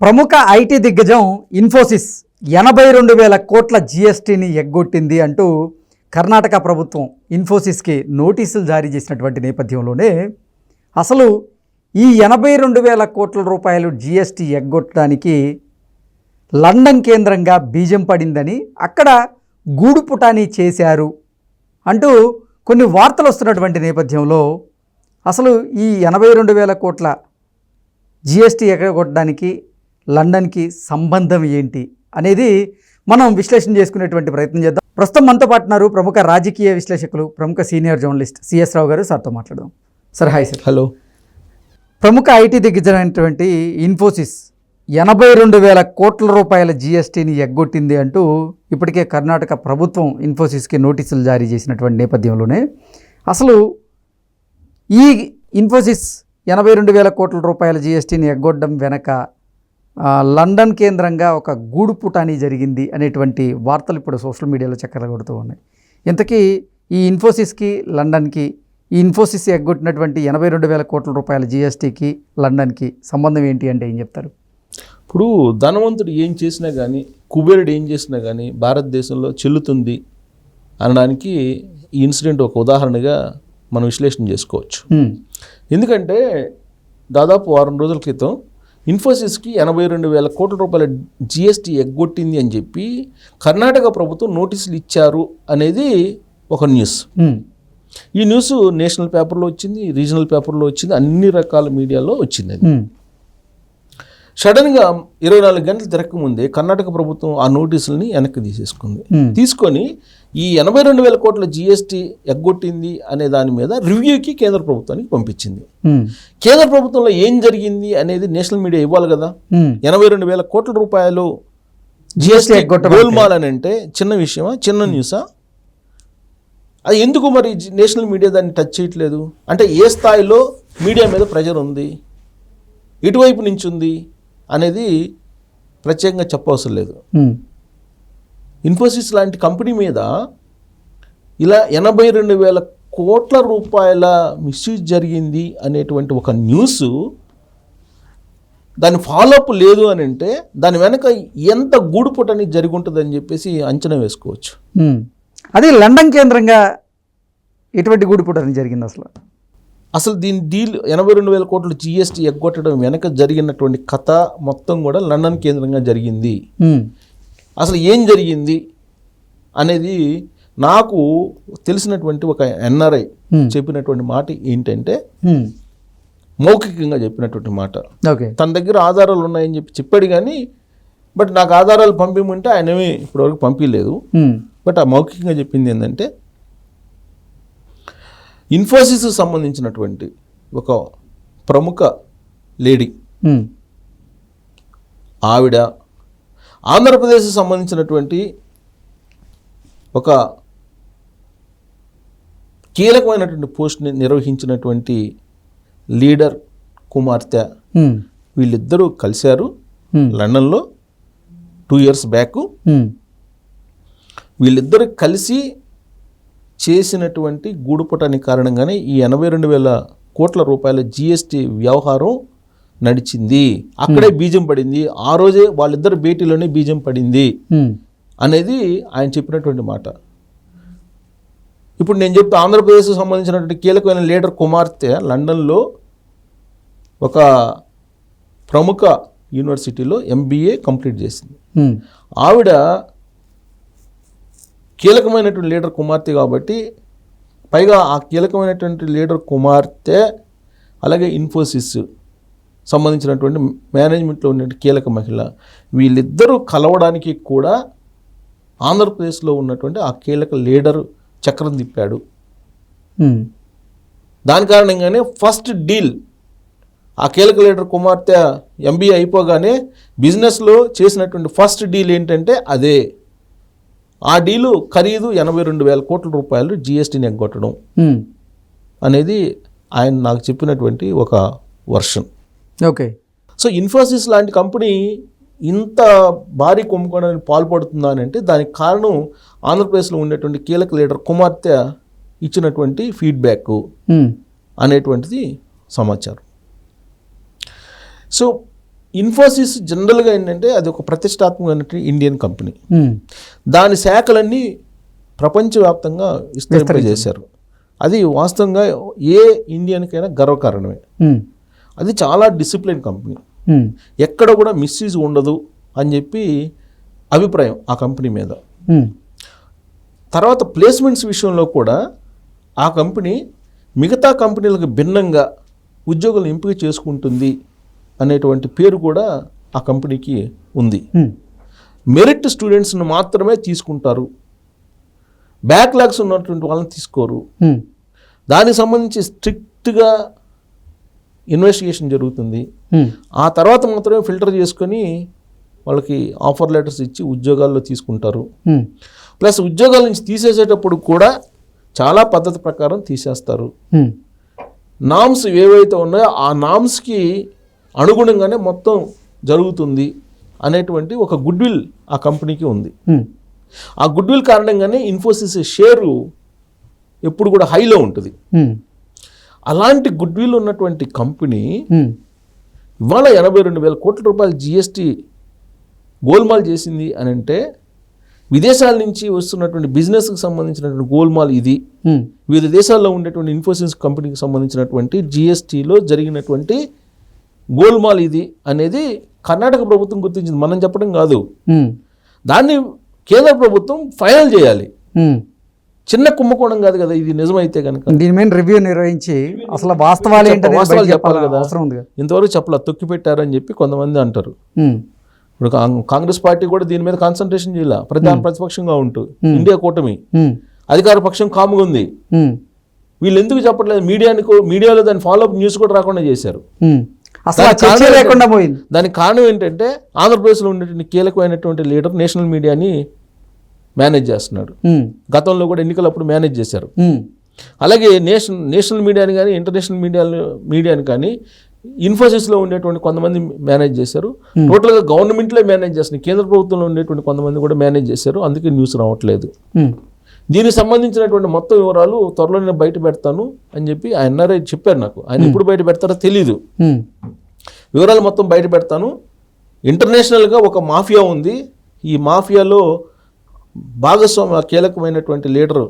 ప్రముఖ ఐటీ దిగ్గజం ఇన్ఫోసిస్ ఎనభై రెండు వేల కోట్ల జిఎస్టీని ఎగ్గొట్టింది అంటూ కర్ణాటక ప్రభుత్వం ఇన్ఫోసిస్కి నోటీసులు జారీ చేసినటువంటి నేపథ్యంలోనే అసలు ఈ ఎనభై రెండు వేల కోట్ల రూపాయలు జిఎస్టీ ఎగ్గొట్టడానికి లండన్ కేంద్రంగా బీజం పడిందని అక్కడ గూడుపుటాని చేశారు అంటూ కొన్ని వార్తలు వస్తున్నటువంటి నేపథ్యంలో అసలు ఈ ఎనభై రెండు వేల కోట్ల జిఎస్టీ ఎగ్గొట్టడానికి లండన్కి సంబంధం ఏంటి అనేది మనం విశ్లేషణ చేసుకునేటువంటి ప్రయత్నం చేద్దాం. ప్రస్తుతం మనతో పాటు ఉన్నారు ప్రముఖ రాజకీయ విశ్లేషకులు ప్రముఖ సీనియర్ జర్నలిస్ట్ సిఎస్ రావు గారు. సార్తో మాట్లాడదాం. Sir hi sir. హలో. ప్రముఖ ఐటీ దిగ్గజమైనటువంటి ఇన్ఫోసిస్ ఎనభై రెండు వేల కోట్ల రూపాయల జిఎస్టీని ఎగ్గొట్టింది అంటూ ఇప్పటికే కర్ణాటక ప్రభుత్వం ఇన్ఫోసిస్కి నోటీసులు జారీ చేసినటువంటి నేపథ్యంలోనే అసలు ఈ ఇన్ఫోసిస్ ఎనభై రెండు వేల కోట్ల రూపాయల జిఎస్టీని ఎగ్గొట్టడం వెనక లండన్ కేంద్రంగా ఒక గూడు పుటానీ జరిగింది అనేటువంటి వార్తలు ఇప్పుడు సోషల్ మీడియాలో చక్కర్లు కొడుతూ ఉన్నాయి. ఇంతకీ ఈ ఇన్ఫోసిస్కి లండన్కి ఈ ఇన్ఫోసిస్ ఎగ్గొట్టినటువంటి ఎనభై రెండు వేల కోట్ల రూపాయల జిఎస్టీకి లండన్కి సంబంధం ఏంటి అంటే ఏం చెప్తారు? ఇప్పుడు ధనవంతుడు ఏం చేసినా కానీ కుబేరుడు ఏం చేసినా కానీ భారతదేశంలో చెల్లుతుంది అనడానికి ఈ ఇన్సిడెంట్ ఒక ఉదాహరణగా మనం విశ్లేషణ చేసుకోవచ్చు. ఎందుకంటే దాదాపు వారం రోజుల క్రితం ఇన్ఫోసిస్కి ఎనభై రెండు వేల కోట్ల రూపాయల జిఎస్టీ ఎగ్గొట్టింది అని చెప్పి కర్ణాటక ప్రభుత్వం నోటీసులు ఇచ్చారు అనేది ఒక న్యూస్. ఈ న్యూస్ నేషనల్ పేపర్లో వచ్చింది రీజనల్ పేపర్లో వచ్చింది అన్ని రకాల మీడియాలో వచ్చింది అది. సడన్గా ఇరవై నాలుగు గంటలు తిరగకముందే కర్ణాటక ప్రభుత్వం ఆ నోటీసుల్ని వెనక్కి తీసేసుకుంది. తీసుకొని ఈ ఎనభై రెండు వేల కోట్ల జిఎస్టీ ఎగ్గొట్టింది అనే దాని మీద రివ్యూకి కేంద్ర ప్రభుత్వానికి పంపించింది. కేంద్ర ప్రభుత్వంలో ఏం జరిగింది అనేది నేషనల్ మీడియా ఇవ్వాలి కదా. ఎనభై రెండు వేల కోట్ల రూపాయలు జిఎస్టీ గోల్మాల్ అని అంటే చిన్న విషయమా చిన్న న్యూసా? అది ఎందుకు మరి నేషనల్ మీడియా దాన్ని టచ్ చేయట్లేదు? అంటే ఏ స్థాయిలో మీడియా మీద ప్రెజర్ ఉంది? ఇటువైపు నుంచి ఉంది అనేది ప్రత్యేకంగా చెప్పవసరం లేదు. ఇన్ఫోసిస్ లాంటి కంపెనీ మీద ఇలా ఎనభై రెండు వేల కోట్ల రూపాయల మిస్యూజ్ జరిగింది అనేటువంటి ఒక న్యూస్ దాని ఫాలోఅప్ లేదు అని అంటే దాని వెనక ఎంత గూడుపుటని జరిగి ఉంటుందని చెప్పేసి అంచనా వేసుకోవచ్చు. అది లండన్ కేంద్రంగా ఎటువంటి గూడు పుటానీ జరిగింది అసలు అసలు దీని డీల్ ఎనభై రెండు వేల కోట్ల జిఎస్టీ ఎగ్గొట్టడం వెనక జరిగినటువంటి కథ మొత్తం కూడా లండన్ కేంద్రంగా జరిగింది. అసలు ఏం జరిగింది అనేది నాకు తెలిసినటువంటి ఒక ఎన్ఆర్ఐ. చెప్పినటువంటి మాట ఏంటంటే. మౌఖికంగా చెప్పినటువంటి మాట ఓకే తన దగ్గర ఆధారాలు ఉన్నాయని చెప్పి చెప్పాడు కానీ బట్ నాకు ఆధారాలు పంపిమంటే ఆయనవి ఇప్పటివరకు పంపించలేదు. బట్ ఆ మౌఖికంగా చెప్పింది ఏంటంటే ఇన్ఫోసిస్ సంబంధించినటువంటి ఒక ప్రముఖ లేడీ. ఆవిడ ఆంధ్రప్రదేశ్ సంబంధించినటువంటి ఒక కీలకమైనటువంటి పోస్ట్ని నిర్వహించినటువంటి లీడర్ కుమార్తె. వీళ్ళిద్దరూ కలిశారు. లండన్లో టూ ఇయర్స్ బ్యాక్. వీళ్ళిద్దరు కలిసి చేసినటువంటి గూడుపటాని కారణంగానే ఈ ఎనభై రెండు వేల కోట్ల రూపాయల జిఎస్టి వ్యవహారం నడిచింది. అక్కడే బీజం పడింది. ఆ రోజే వాళ్ళిద్దరు భేటీలోనే బీజం పడింది హ్మ్. అనేది ఆయన చెప్పినటువంటి మాట. ఇప్పుడు నేను చెప్తే ఆంధ్రప్రదేశ్కి సంబంధించినటువంటి కీలకమైన లీడర్ కుమార్తె లండన్లో ఒక ప్రముఖ యూనివర్సిటీలో ఎంబీఏ కంప్లీట్ చేసింది. హ్మ్. ఆవిడ కీలకమైనటువంటి లీడర్ కుమార్తె కాబట్టి పైగా ఆ కీలకమైనటువంటి లీడర్ కుమార్తె అలాగే ఇన్ఫోసిస్ సంబంధించినటువంటి మేనేజ్మెంట్లో ఉన్న కీలక మహిళ వీళ్ళిద్దరూ కలవడానికి కూడా ఆంధ్రప్రదేశ్లో ఉన్నటువంటి ఆ కీలక లీడర్ చక్రం తిప్పాడు. దాని కారణంగానే ఫస్ట్ డీల్ ఆ కీలక లీడర్ కుమార్తె ఎంబీఏ అయిపోగానే బిజినెస్లో చేసినటువంటి ఫస్ట్ డీల్ ఏంటంటే అదే ఆ డీలు ఖరీదు ఎనభై రెండు వేల కోట్ల రూపాయలు జిఎస్టీని ఎగ్గొట్టడం. అనేది ఆయన నాకు చెప్పినటువంటి ఒక వర్షన్ ఓకే సో ఇన్ఫోసిస్ లాంటి కంపెనీ ఇంత భారీ కుంభకోణానికి పాల్పడుతుందా అని అంటే దానికి కారణం ఆంధ్రప్రదేశ్లో ఉండేటువంటి కీలక లీడర్ కుమార్తె ఇచ్చినటువంటి ఫీడ్బ్యాక్. అనేటువంటిది సమాచారం సో ఇన్ఫోసిస్ జనరల్గా ఏంటంటే అది ఒక ప్రతిష్టాత్మకమైనటువంటి ఇండియన్ కంపెనీ. దాని శాఖలన్నీ ప్రపంచవ్యాప్తంగా విస్తరింపజేశారు అది వాస్తవంగా ఏ ఇండియన్కైనా గర్వకారణమే. అది చాలా డిసిప్లిన్ కంపెనీ. ఎక్కడ కూడా మిస్యూజ్ ఉండదు అని చెప్పి అభిప్రాయం ఆ కంపెనీ మీద. తర్వాత ప్లేస్మెంట్స్ విషయంలో కూడా ఆ కంపెనీ మిగతా కంపెనీలకు భిన్నంగా ఉద్యోగులను ఎంపిక చేసుకుంటుంది. అనేటువంటి పేరు కూడా ఆ కంపెనీకి ఉంది. మెరిట్ స్టూడెంట్స్ని మాత్రమే తీసుకుంటారు. బ్యాక్లాగ్స్ ఉన్నటువంటి వాళ్ళని తీసుకోరు. దానికి సంబంధించి స్ట్రిక్ట్గా ఇన్వెస్టిగేషన్ జరుగుతుంది. ఆ తర్వాత మాత్రమే ఫిల్టర్ చేసుకొని వాళ్ళకి ఆఫర్ లెటర్స్ ఇచ్చి ఉద్యోగాల్లో తీసుకుంటారు. ప్లస్ ఉద్యోగాల నుంచి తీసేసేటప్పుడు కూడా చాలా పద్ధతి ప్రకారం తీసేస్తారు. నామ్స్ ఏవైతే ఉన్నాయో ఆ నామ్స్కి అనుగుణంగానే మొత్తం జరుగుతుంది అనేటువంటి ఒక గుడ్ విల్ ఆ కంపెనీకి ఉంది. ఆ గుడ్ విల్ కారణంగానే ఇన్ఫోసిస్ షేరు ఎప్పుడు కూడా హైలో ఉంటుంది. అలాంటి గుడ్ విల్ ఉన్నటువంటి కంపెనీ ఇవాళ ఎనభై రెండు వేల కోట్ల రూపాయల జిఎస్టీ గోల్మాల్ చేసింది అని అంటే విదేశాల నుంచి వస్తున్నటువంటి బిజినెస్కి సంబంధించినటువంటి గోల్మాల్ ఇది. వివిధ దేశాల్లో ఉండేటువంటి ఇన్ఫోసిస్ కంపెనీకి సంబంధించినటువంటి జిఎస్టీలో జరిగినటువంటి గోల్మాల్ ఇది అనేది కర్ణాటక ప్రభుత్వం గుర్తించింది. మనం చెప్పడం కాదు. దాన్ని కేంద్ర ప్రభుత్వం ఫైనల్ చేయాలి. చిన్న కుంభకోణం కాదు కదా ఇది నిజమైతే కనుక దీని మీద రివ్యూ నిర్వహించి అసలు వాస్తవాలు వాస్తవాలు చెప్పాలి కదా. అవసరం ఉంది ఇంతవరకు చెప్పలా తొక్కి పెట్టారని చెప్పి కొంతమంది అంటారు. ఇప్పుడు కాంగ్- కాంగ్రెస్ పార్టీ కూడా దీని మీద కాన్సన్ట్రేషన్ చేయాల? ప్రధాన ప్రతిపక్షంగా ఉంటూ. ఇండియా కూటమి. అధికార పక్షం కాముగా ఉంది. వీళ్ళు ఎందుకు చెప్పట్లేదు? మీడియానికి మీడియాలో దాని ఫాలోఅప్ న్యూస్ కూడా రాకుండా చేశారు. అసలు లేకుండా పోయింది. దానికి కారణం ఏంటంటే ఆంధ్రప్రదేశ్లో ఉండేటువంటి కీలకమైనటువంటి లీడర్ నేషనల్ మీడియాని మేనేజ్ చేస్తున్నాడు. గతంలో కూడా ఎన్నికలప్పుడు మేనేజ్ చేశారు. అలాగే నేషన్ నేషనల్ మీడియాని కానీ ఇంటర్నేషనల్ మీడియా మీడియాని కానీ ఇన్ఫోసిస్లో ఉండేటువంటి కొంతమంది మేనేజ్ చేశారు. టోటల్గా గవర్నమెంట్లో మేనేజ్ చేస్తున్నారు. కేంద్ర ప్రభుత్వంలో ఉండేటువంటి కొంతమంది కూడా మేనేజ్ చేశారు. అందుకే న్యూస్ రావట్లేదు. దీనికి సంబంధించినటువంటి మొత్తం వివరాలు త్వరలో నేను బయట పెడతాను అని చెప్పి ఆయన ఎన్ఆర్ఐ చెప్పారు నాకు. ఆయన ఎప్పుడు బయట పెడతారో తెలీదు. వివరాలు మొత్తం బయట పెడతాను. ఇంటర్నేషనల్గా ఒక మాఫియా ఉంది. ఈ మాఫియాలో భాగస్వామ్య కీలకమైనటువంటి లీడరు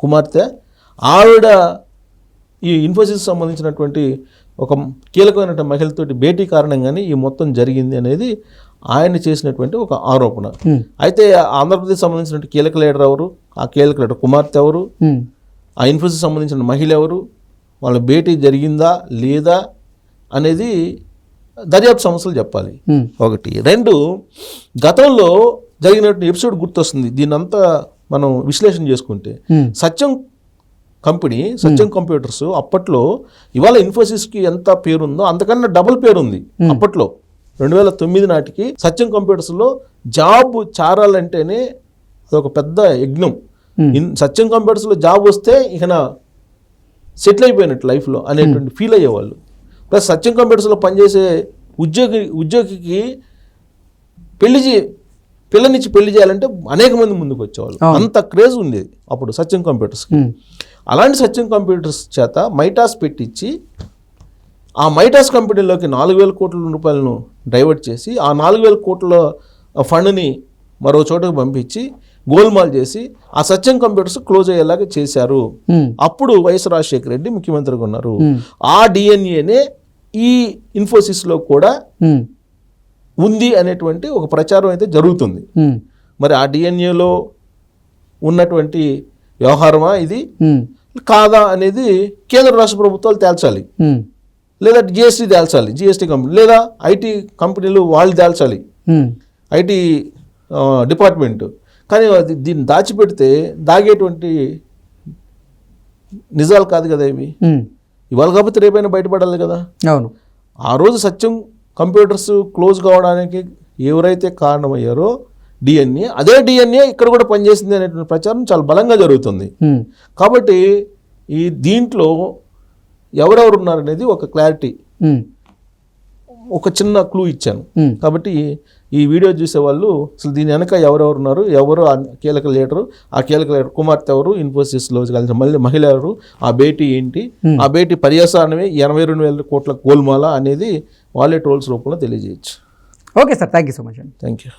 కుమార్తె ఆవిడ ఈ ఇన్ఫోసిస్ సంబంధించినటువంటి ఒక కీలకమైనటువంటి మహిళతోటి భేటీ కారణంగానే ఈ మొత్తం జరిగింది అనేది ఆయన చేసినటువంటి ఒక ఆరోపణ. అయితే ఆంధ్రప్రదేశ్ సంబంధించిన కీలక లీడర్ ఎవరు? ఆ కీలక లీడర్ కుమార్తె ఎవరు? ఆ ఇన్ఫోసిస్ సంబంధించిన మహిళ ఎవరు? వాళ్ళ భేటీ జరిగిందా లేదా అనేది దర్యాప్తు సంస్థలు చెప్పాలి. ఒకటి. రెండు గతంలో జరిగినటువంటి ఎపిసోడ్ గుర్తొస్తుంది. దీన్నంతా మనం విశ్లేషణ చేసుకుంటే. సత్యం కంపెనీ సత్యం కంప్యూటర్స్ అప్పట్లో ఇవాళ ఇన్ఫోసిస్కి ఎంత పేరుందో అంతకన్నా డబుల్ పేరు ఉంది అప్పట్లో. రెండు వేల తొమ్మిది నాటికి సత్యం కంప్యూటర్స్లో జాబ్ చారాలంటేనే అదొక పెద్ద యజ్ఞం. Hmm. సత్యం కంప్యూటర్స్లో జాబ్ వస్తే ఇక నా సెటిల్ అయిపోయినట్టు లైఫ్లో అనేటువంటి ఫీల్ అయ్యేవాళ్ళు. ప్లస్ సత్యం కంప్యూటర్స్లో పనిచేసే ఉద్యోగి ఉద్యోగికి పెళ్ళి చే పిల్లనిచ్చి పెళ్ళి చేయాలంటే అనేక మంది ముందుకు వచ్చేవాళ్ళు. అంత క్రేజ్ ఉండేది అప్పుడు సత్యం కంప్యూటర్స్కి. ఉమ్, అలాంటి సత్యం కంప్యూటర్స్ చేత మైటాస్ పెట్టించి ఆ మైటాస్ కంపెనీలోకి నాలుగు వేల కోట్ల రూపాయలను డైవర్ట్ చేసి ఆ నాలుగు వేల కోట్ల ఫండ్ని మరో చోటకు పంపించి గోల్మాల్ చేసి ఆ సత్యం కంప్యూటర్స్ క్లోజ్ అయ్యేలాగా చేశారు. అప్పుడు వైఎస్ రాజశేఖర రెడ్డి ముఖ్యమంత్రిగా ఉన్నారు. ఆ డిఎన్ఏనే ఈ ఇన్ఫోసిస్లో కూడా ఉంది అనేటువంటి ఒక ప్రచారం అయితే జరుగుతుంది. మరి ఆ డిఎన్ఏలో ఉన్నటువంటి వ్యవహారమా ఇది? కాదా అనేది కేంద్ర రాష్ట్ర ప్రభుత్వాలు తేల్చాలి. లేదా జిఎస్టీ తేల్చాలి జిఎస్టీ కంపెనీ లేదా ఐటీ కంపెనీలు వాళ్ళు తేల్చాలి. ఉమ్, ఐటీ డిపార్ట్మెంట్ కానీ దీన్ని దాచిపెడితే దాగేటువంటి నిజాలు కాదు కదా ఇవి. ఇవాళ కాకపోతే రేపైనా బయటపడాలి కదా. అవును. ఆ రోజు సత్యం కంప్యూటర్స్ క్లోజ్ కావడానికి ఎవరైతే కారణమయ్యారో డిఎన్ఏ అదే డిఎన్ఏ ఇక్కడ కూడా పనిచేసింది అనేటువంటి ప్రచారం చాలా బలంగా జరుగుతుంది. కాబట్టి ఈ దీంట్లో ఎవరెవరు ఉన్నారనేది ఒక క్లారిటీ. ఒక చిన్న క్లూ ఇచ్చాను. కాబట్టి ఈ వీడియో చూసే వాళ్ళు అసలు దీని వెనక ఎవరెవరు ఉన్నారు ఎవరు ఆ కీలక లీడరు ఆ కీలక లీడర్ కుమార్తె ఎవరు ఇన్ఫోసిస్లో కలిసిన మళ్ళీ మహిళ ఎవరు ఆ భేటీ ఏంటి ఆ భేటీ పర్యాసానమే ఎనభై రెండు వేల కోట్ల గోల్మాల అనేది వాళ్ళే ట్రోల్స్ రూపంలో తెలియజేయచ్చు. Okay sir thank you so much అండి. Thank you